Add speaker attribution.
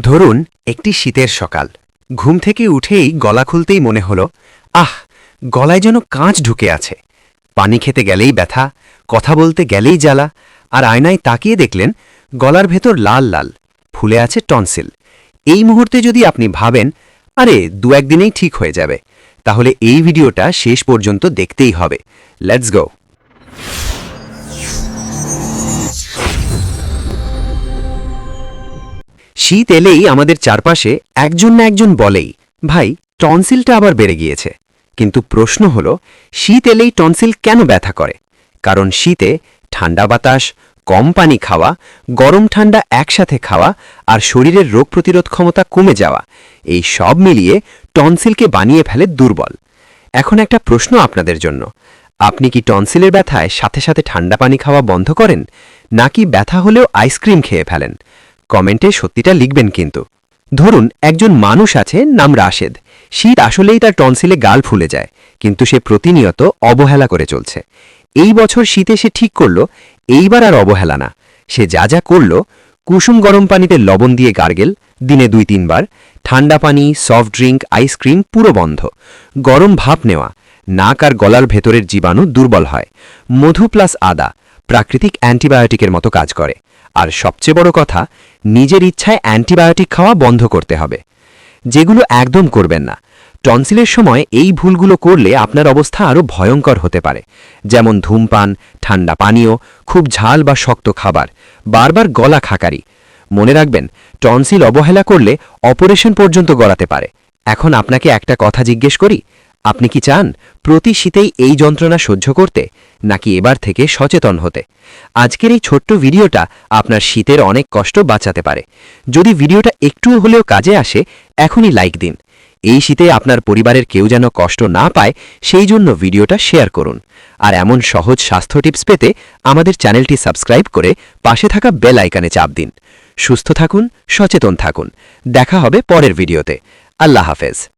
Speaker 1: ধরুন, একটি শীতের সকাল। ঘুম থেকে উঠেই গলা খুলতেই মনে হলো, আহ, গলায় যেন কাঁচ ঢুকে আছে। পানি খেতে গেলেই ব্যথা, কথা বলতে গেলেই জ্বালা, আর আয়নায় তাকিয়ে দেখলেন, গলার ভেতর লাল লাল, ফুলে আছে টনসিল। এই মুহূর্তে যদি আপনি ভাবেন, আরে, দু একদিনেই ঠিক হয়ে যাবে, তাহলে এই ভিডিওটা শেষ পর্যন্ত দেখতেই হবে। লেটস গো শীত এলেই আমাদের চারপাশে একজন না একজন বলেই, ভাই, টনসিলটা আবার বেড়ে গিয়েছে। কিন্তু প্রশ্ন হল, শীত এলেই টনসিল কেন ব্যথা করে? কারণ শীতে ঠান্ডা বাতাস, কম পানি খাওয়া, গরম ঠান্ডা একসাথে খাওয়া আর শরীরের রোগ প্রতিরোধ ক্ষমতা কমে যাওয়া, এই সব মিলিয়ে টনসিলকে বানিয়ে ফেলে দুর্বল। এখন একটা প্রশ্ন আপনাদের জন্য। আপনি কি টনসিলের ব্যথায় সাথে সাথে ঠান্ডা পানি খাওয়া বন্ধ করেন, নাকি ব্যথা হলেও আইসক্রিম খেয়ে ফেলেন? কমেন্টে সত্যিটা লিখবেন কিন্তু। ধরুন, একজন মানুষ আছে, নাম রাশেদ। শীত আসলেই তার টনসিলে গাল ফুলে যায়, কিন্তু সে প্রতিনিয়ত অবহেলা করে চলছে। এই বছর শীতে সে ঠিক করল, এইবার আর অবহেলা না। সে যা যা করল, কুসুম গরম পানিতে লবণ দিয়ে গার্গেল, দিনে দুই তিনবার, ঠান্ডা পানি, সফট ড্রিঙ্ক আইসক্রিম পুরো বন্ধ। গরম ভাপ নেওয়া, নাক আর গলার ভেতরের জীবাণু দুর্বল হয়। মধু প্লাস আদা প্রাকৃতিক অ্যান্টিবায়োটিকের মতো কাজ করে। আর সবচেয়ে বড় কথা, নিজের ইচ্ছায় অ্যান্টিবায়োটিক খাওয়া বন্ধ করতে হবে। যেগুলো একদম করবেন না। টনসিলের সময় এই ভুলগুলো করলে আপনার অবস্থা আরও ভয়ঙ্কর হতে পারে। যেমন ধূমপান, ঠান্ডা পানীয়, খুব ঝাল বা শক্ত খাবার, বারবার গলা খাকারি। মনে রাখবেন, টনসিল অবহেলা করলে অপারেশন পর্যন্ত গড়াতে পারে। এখন আপনাকে একটা কথা জিজ্ঞেস করি আপনি কি চান প্রতি শীতেই এই যন্ত্রণা সহ্য করতে, নাকি এবার থেকে সচেতন হতে? আজকের এই ছোট্ট ভিডিওটা আপনার শীতের অনেক কষ্ট বাঁচাতে পারে। যদি ভিডিওটা একটুও হলেও কাজে আসে, এখনই লাইক দিন। এই শীতে আপনার পরিবারের কেউ যেন কষ্ট না পায়, সেই জন্য ভিডিওটা শেয়ার করুন। আর এমন সহজ স্বাস্থ্য টিপস পেতে আমাদের চ্যানেলটি সাবস্ক্রাইব করে পাশে থাকা বেল আইকানে চাপ দিন। সুস্থ থাকুন, সচেতন থাকুন। দেখা হবে পরের ভিডিওতে। আল্লাহ হাফেজ।